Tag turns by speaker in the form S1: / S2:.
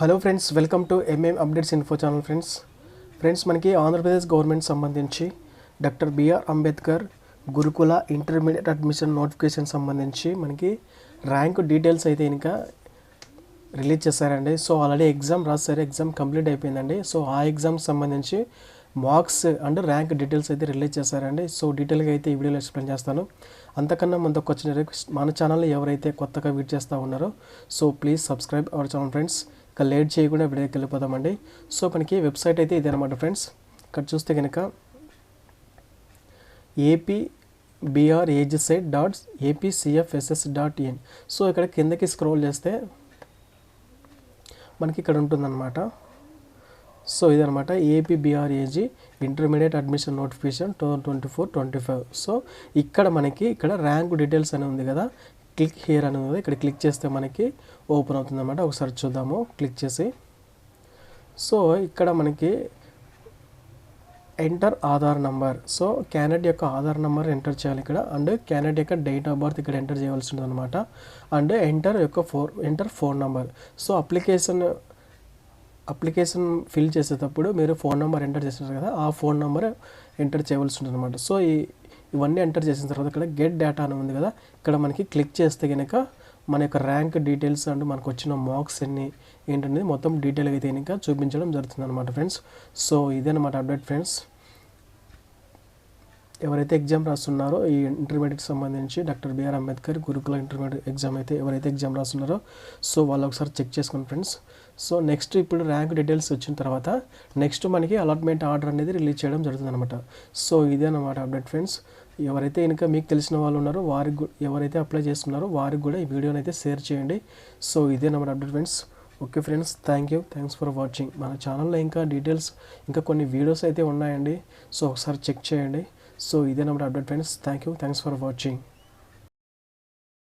S1: Hello friends welcome to MM updates info channel friends friends మనకి Andhra Pradesh government సంబంధించి doctor BR Ambedkar Gurukula intermediate admission notification సంబంధించి మనకి rank details అయితే ఇంకా release చేశారండి. సో ఆల్రెడీ ఎగ్జామ్ రాశారు ఎగ్జామ్ కంప్లీట్ అయిపోయిందండి. సో ఆ ఎగ్జామ్కి సంబంధించి మార్క్స్ అండ్ ర్యాంక్ డీటెయిల్స్ అయితే రిలీజ్ చేశారండి. సో డీటెయిల్గా అయితే ఈ వీడియోలో ఎక్స్ప్లెయిన్ చేస్తాను. అంతకన్నా ముందు వచ్చిన రిక్వెస్ట్ మన ఛానల్ ఎవరైతే కొత్తగా వీడ్ చేస్తూ ఉన్నారో so please subscribe our channel friends ఇక లేట్ చేయకుండా వీడియోకి వెళ్ళిపోతామండి సో మనకి వెబ్సైట్ అయితే ఇదే అనమాట ఫ్రెండ్స్. ఇక్కడ చూస్తే కనుక AP BR dot APCFSS dot in so ఇక్కడ కిందకి స్క్రోల్ చేస్తే మనకి ఇక్కడ ఉంటుందన్నమాట. సో ఇదనమాట AP BRAG intermediate admission notification two twenty four twenty five so ఇక్కడ మనకి ఇక్కడ ర్యాంక్ డీటెయిల్స్ అని ఉంది కదా. క్లిక్ హియర్ అనేది ఇక్కడ క్లిక్ చేస్తే మనకి ఓపెన్ అవుతుంది అనమాట ఒకసారి చూద్దాము. క్లిక్ చేసి. సో ఇక్కడ మనకి enter Aadhaar number. So candidate యొక్క ఆధార్ నెంబర్ ఎంటర్ చేయాలి ఇక్కడ. అండ్ క్యాండిడేట్ యొక్క డేట్ ఆఫ్ బర్త్ ఇక్కడ ఎంటర్ చేయవలసి ఉంటుంది అనమాట అండ్ ఎంటర్ యొక్క four enter phone number. So application application fill చేసేటప్పుడు మీరు ఫోన్ నెంబర్ ఎంటర్ చేసినారు కదా ఆ ఫోన్ నెంబర్ ఎంటర్ చేయవలసి ఉంటుంది అనమాట సో ఈ ఇవన్నీ ఎంటర్ చేసిన తర్వాత ఇక్కడ గెట్ డేటా అని ఉంది కదా ఇక్కడ మనకి క్లిక్ చేస్తే కనుక మన యొక్క ర్యాంక్ డీటెయిల్స్ అండ్ మనకు వచ్చిన మార్క్స్ ఎన్ని ఏంటనేది మొత్తం డీటెయిల్గా అయితే కనుక చూపించడం జరుగుతుంది అనమాట ఫ్రెండ్స్ సో ఇదేనమాట అప్డేట్ ఫ్రెండ్స్ ఎవరైతే ఎగ్జామ్ రాస్తున్నారో ఈ ఇంటర్మీడియట్కి సంబంధించి doctor BR Ambedkar Gurukula intermediate exam అయితే ఎవరైతే ఎగ్జామ్ రాస్తున్నారో సో వాళ్ళు ఒకసారి చెక్ చేసుకోండి ఫ్రెండ్స్. సో నెక్స్ట్ ఇప్పుడు ర్యాంక్ డీటెయిల్స్ వచ్చిన తర్వాత నెక్స్ట్ మనకి అలాట్మెంట్ ఆర్డర్ అనేది రిలీజ్ చేయడం జరుగుతుంది అనమాట సో ఇదే అనమాట అప్డేట్ ఫ్రెండ్స్. ఎవరైతే ఇంకా మీకు తెలిసిన వాళ్ళు ఉన్నారో వారికి ఎవరైతే అప్లై చేస్తున్నారో వారికి కూడా ఈ వీడియోని అయితే షేర్ చేయండి. సో ఇదే అనమాట update friends. Okay friends thank you. Thanks for watching. మన ఛానల్లో ఇంకా డీటెయిల్స్ ఇంకా కొన్ని వీడియోస్ అయితే ఉన్నాయండి. సో ఒకసారి చెక్ చేయండి. సో ఇదే number update friends thank you thanks for watching